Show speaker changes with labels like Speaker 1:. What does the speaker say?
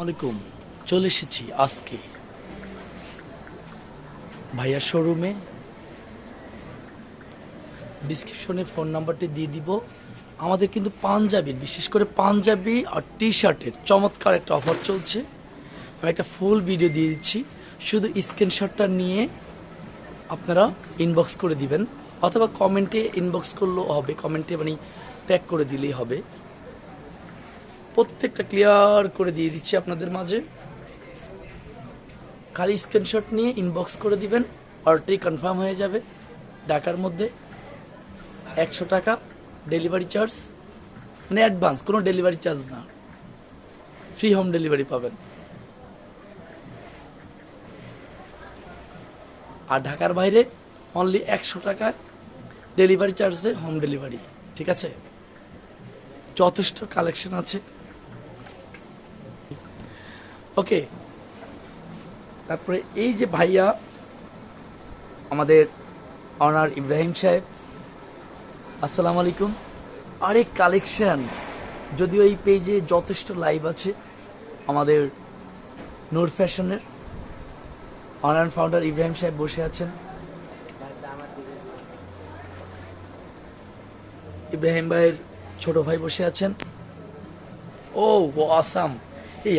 Speaker 1: আলাইকুম। চলে এসেছি আজকে ভাইয়ার শোরুমে। ডিসক্রিপশনে ফোন নাম্বারটি দিয়ে দিব। আমাদের কিন্তু পাঞ্জাবির বিশেষ করে পাঞ্জাবি আর টি শার্টের চমৎকার একটা অফার চলছে। আমি একটা ফুল ভিডিও দিয়ে দিচ্ছি। শুধু স্ক্রিনশটটা নিয়ে আপনারা ইনবক্স করে দিবেন, অথবা কমেন্টে ইনবক্স করলেও হবে। কমেন্টে মানে ট্যাগ করে দিলেই হবে। প্রত্যেকটা ক্লিয়ার করে দিয়ে দিচ্ছি আপনাদের মাঝে। খালি স্ক্রিনশট নিয়ে ইনবক্স করে দিবেন অর্ডারটি কনফার্ম হয়ে যাবে। ঢাকার মধ্যে একশো টাকা ডেলিভারি চার্জ মানে অ্যাডভান্স কোনো ডেলিভারি চার্জ না। ফ্রি হোম ডেলিভারি পাবেন। আর ঢাকার বাইরে অনলি একশো টাকায় ডেলিভারি চার্জে হোম ডেলিভারি ঠিক আছে? যথেষ্ট কালেকশন আছে। ওকে। তারপরে এই যে ভাইয়া, আমাদের অনার ইব্রাহিম সাহেব, আসসালামু আলাইকুম। আরেক কালেকশন, যদিও এই পেজে যথেষ্ট লাইভ আছে আমাদের নূর ফ্যাশনের। অনার ফাউন্ডার ইব্রাহিম সাহেব বসে আছেন। ইব্রাহিম ভাইয়ের ছোট ভাই বসে আছেন। ও আসাম